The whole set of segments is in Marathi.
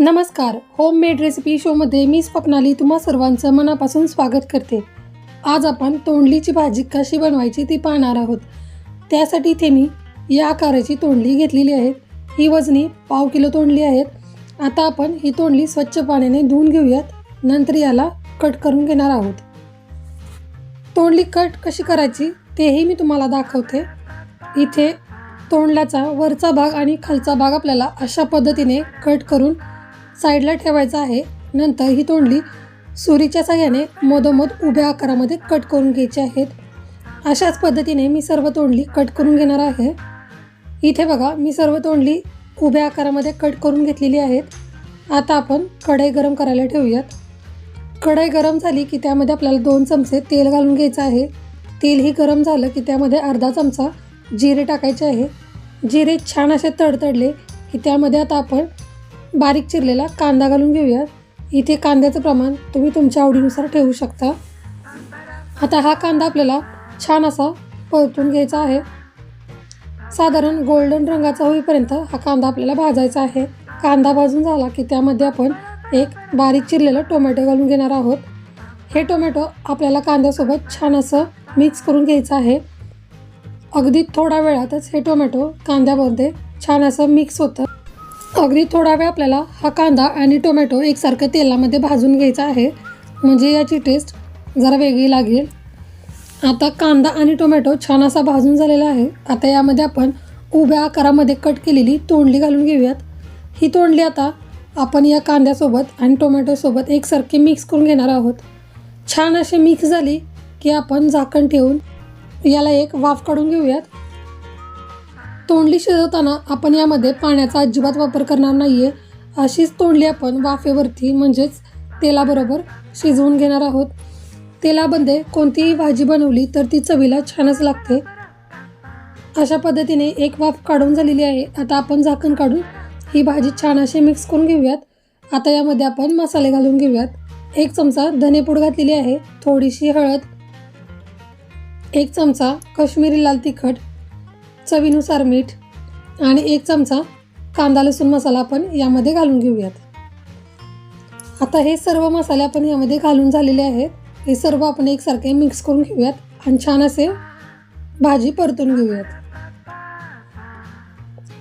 नमस्कार. होम मेड रेसिपी शोमध्ये मी स्वप्नाली तुम्हा सर्वांचं मनापासून स्वागत करते. आज आपण तोंडलीची भाजी कशी बनवायची ती पाहणार आहोत. त्यासाठी इथे मी या आकाराची तोंडली घेतलेली आहे. ही वजनी पाव किलो तोंडली आहेत आता आपण ही तोंडली स्वच्छ पाण्याने धुवून घेऊयात. नंतर याला कट करून घेणार आहोत. तोंडली कट कशी करायची तेही मी तुम्हाला दाखवते. इथे तोंडल्याचा वरचा भाग आणि खालचा भाग आपल्याला अशा पद्धतीने कट करून साईडला ठेवायचा आहे. नंतर ही तोंडली सुरीच्या साह्याने मधोमध उभ्या आकारामध्ये कट करून घ्यायची आहेत. अशाच पद्धतीने मी सर्व तोंडली कट करून घेणार आहे. इथे बघा मी सर्व तोंडली उभ्या आकारामध्ये कट करून घेतलेली आहेत. आता आपण कढई गरम करायला ठेवूयात. कढई गरम झाली की त्यामध्ये आपल्याला दोन चमचे तेल घालून घ्यायचं आहे. तेलही गरम झालं की त्यामध्ये अर्धा चमचा जिरे टाकायचे आहे. जिरे छान असे तडतडले की त्यामध्ये आता आपण बारीक चिरलेला कांदा घालून घेऊयात. इथे कांद्याचं प्रमाण तुम्ही तुमच्या आवडीनुसार ठेवू शकता. आता हा कांदा आपल्याला छान असा परतून घ्यायचा आहे. साधारण गोल्डन रंगाचा होईपर्यंत हा कांदा आपल्याला भाजायचा आहे. कांदा भाजून झाला की त्यामध्ये आपण एक बारीक चिरलेलं टोमॅटो घालून घेणार आहोत. हे टोमॅटो आपल्याला कांद्यासोबत छान असं मिक्स करून घ्यायचं आहे. अगदी थोड्या वेळातच हे टोमॅटो कांद्यामध्ये छान असं मिक्स होतं. अगदी थोडा वेळ आपल्याला हा कांदा आणि टोमॅटो एकसारखं तेलामध्ये भाजून घ्यायचा आहे. म्हणजे याची टेस्ट जरा वेगळी लागेल. आता कांदा आणि टोमॅटो छान असा भाजून झालेला आहे. आता यामध्ये आपण उभ्या आकारामध्ये कट केलेली तोंडली घालून घेऊयात. ही तोंडली आता आपण या कांद्यासोबत आणि टोमॅटोसोबत एकसारखी मिक्स करून घेणार आहोत. छान अशी मिक्स झाली की आपण झाकण ठेवून याला एक वाफ काढून घेऊयात. तोंडली शिजवताना आपण यामध्ये पाण्याचा अजिबात वापर करणार नाही आहे अशीच तोंडली आपण वाफेवरती म्हणजेच तेलाबरोबर शिजवून घेणार आहोत. तेलामध्ये कोणतीही भाजी बनवली तर ती चवीला छानच लागते. अशा पद्धतीने एक वाफ काढून झालेली आहे. आता आपण झाकण काढून ही भाजी छान अशी मिक्स करून घेऊयात. आता यामध्ये आपण मसाले घालून घेऊयात. एक चमचा धनेपूड घातलेली आहे. थोडीशी हळद. एक चमचा कश्मीरी लाल तिखट. चवीनुसार मीठ आणि एक चमचा कांदा लसूण मसाला आपण यामध्ये घालून घेऊयात. आता हे सर्व मसाले आपण यामध्ये घालून झालेले आहेत. हे सर्व आपण एकसारखे मिक्स करून घेऊयात आणि छान असे भाजी परतून घेऊयात.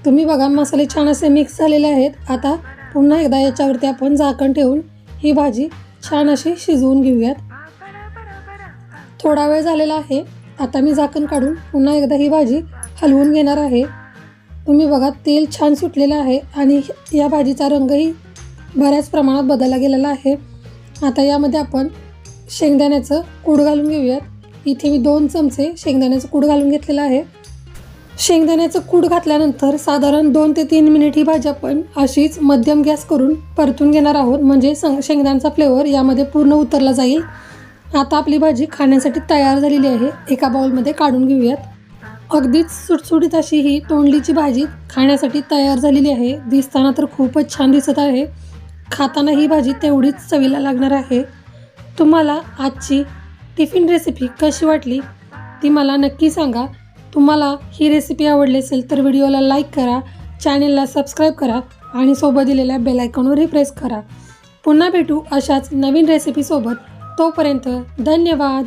तुम्ही बघा मसाले छान असे मिक्स झालेले आहेत. आता पुन्हा एकदा याच्यावरती आपण झाकण ठेवून ही भाजी छान अशी शिजवून घेऊयात. थोडा वेळ झालेला आहे. आता मी झाकण काढून पुन्हा एकदा ही भाजी हलवून घेणार आहे. तुम्ही बघा तेल छान सुटलेलं आहे आणि या भाजीचा रंगही बऱ्याच प्रमाणात बदलला गेलेला आहे. आता यामध्ये आपण शेंगदाण्याचं कूड घालून घेऊयात. इथे मी दोन चमचे शेंगदाण्याचं कूड घालून घेतलेलं आहे. शेंगदाण्याचं कूड घातल्यानंतर साधारण दोन ते तीन मिनिट ही भाजी आपण अशीच मध्यम गॅस करून परतून घेणार आहोत. म्हणजे सं शेंगदाण्याचा फ्लेवर यामध्ये पूर्ण उतरला जाईल. आता आपली भाजी खाण्यासाठी तयार झालेली आहे. एका बाउलमध्ये काढून घेऊयात. अगदीच सुटसुटीत अशी ही तोंडलीची भाजी खाण्यासाठी तयार झालेली आहे. दिसताना तर खूपच छान दिसत आहे. खाताना ही भाजी तेवढीच चवीला लागणार आहे. तुम्हाला आजची टिफिन रेसिपी कशी वाटली ती मला नक्की सांगा. तुम्हाला ही रेसिपी आवडली असेल तर व्हिडिओला लाईक करा चॅनेलला सबस्क्राईब करा आणि सोबत दिलेल्या बेल आयकॉनवरही प्रेस करा. पुन्हा भेटू अशाच नवीन रेसिपीसोबत तोपर्यंत धन्यवाद.